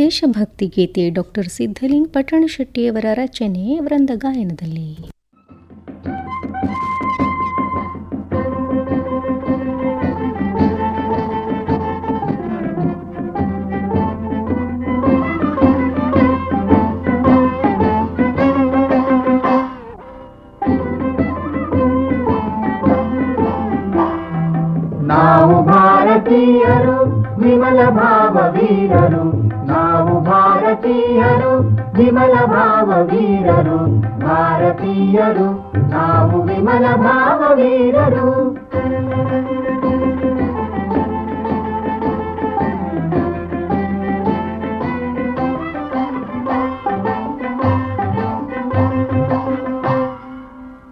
ದೇಶಭಕ್ತಿ ಗೀತೆ ಡಾಕ್ಟರ್ ಸಿದ್ಧಲಿಂಗ್ ಪಟ್ಟಣಶೆಟ್ಟಿಯವರ ರಚನೆ ವೃಂದ ಗಾಯನದಲ್ಲಿ. ನಾವು ಭಾರತೀಯರು ವಿಮಲ ಭಾವ ವೀರರು ನಾವು ಭಾರತೀಯರು ವಿಮಲ ಭಾವ ವೀರರು ಭಾರತೀಯರು ನಾವು ವಿಮಲ ಭಾವ ವೀರರು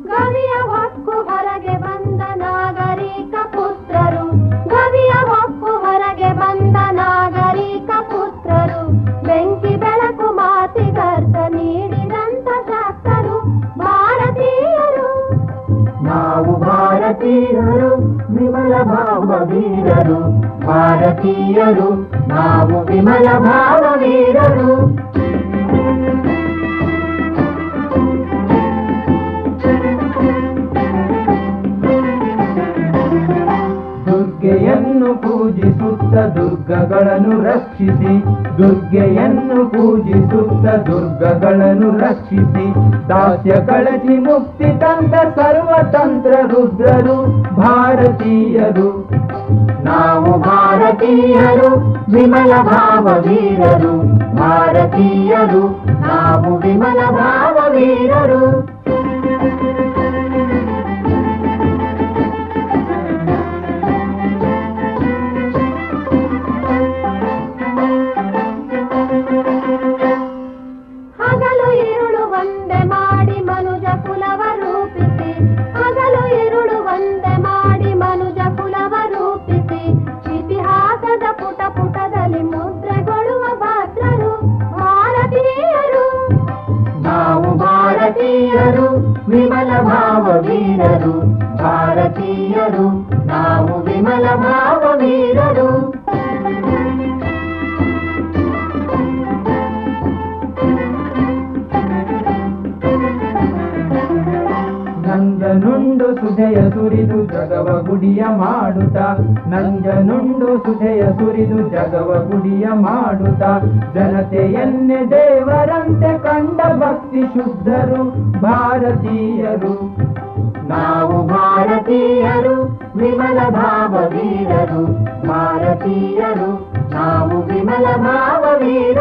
ಗವಿಯ ಹೊಕ್ಕು వీరులు విమల భావ వీరరు భారతీయులు నాము విమల భావ వీరరు ಪೂಜಿಸುತ್ತ ದುರ್ಗಗಳನ್ನು ರಕ್ಷಿಸಿ. ದುರ್ಗೆಯನ್ನು ಪೂಜಿಸುತ್ತ ದುರ್ಗಗಳನ್ನು ರಕ್ಷಿಸಿ. ದಾಸ್ಯ ಕಳಚಿ ಮುಕ್ತಿ ತಂದ ಸರ್ವತಂತ್ರ ರುದ್ರರು ಭಾರತೀಯರು. ನಾವು ಭಾರತೀಯರು, ವಿಮಲ ಭಾವ ವೀರರು ಭಾರತೀಯರು, ನಾವು ವಿಮಲ ಭಾವ ಒಂದೆ ಮಾಡಿ ಮನುಜ ಕುಲವ ರೂಪಿಸಿ ಹಗಲು ಇರುಳು ಒಂದೆ ಮಾಡಿ ಮನುಜ ಕುಲವ ರೂಪಿಸಿ ಇತಿಹಾಸದ ಪುಟ ಪುಟದಲ್ಲಿ ಮುದ್ರೆಗೊಳ್ಳುವ ಭದ್ರರು ಭಾರತೀಯರು ನಾವು ಭಾರತೀಯರು ವಿಮಲ ಭಾವ ವೀರರು ಭಾರತೀಯರು ನಾವು ವಿಮಲ ಭಾವ ವೀರರು ನಂಜನುಂಡು ಸುಧೆಯ ಸುರಿದು ಜಗವ ಗುಡಿಯ ಮಾಡುತ್ತ. ನಂಜನುಂಡು ಸುಧೆಯ ಸುರಿದು ಜಗವ ಗುಡಿಯ ಮಾಡುತ್ತ. ಜನತೆಯನ್ನೇ ದೇವರಂತೆ ಕಂಡ ಭಕ್ತಿ ಶುದ್ಧರು ಭಾರತೀಯರು. ನಾವು ಭಾರತೀಯರು, ವಿಮಲ ಭಾವ ವೀರರು ಭಾರತೀಯರು, ನಾವು ವಿಮಲ ಭಾವ ವೀರರು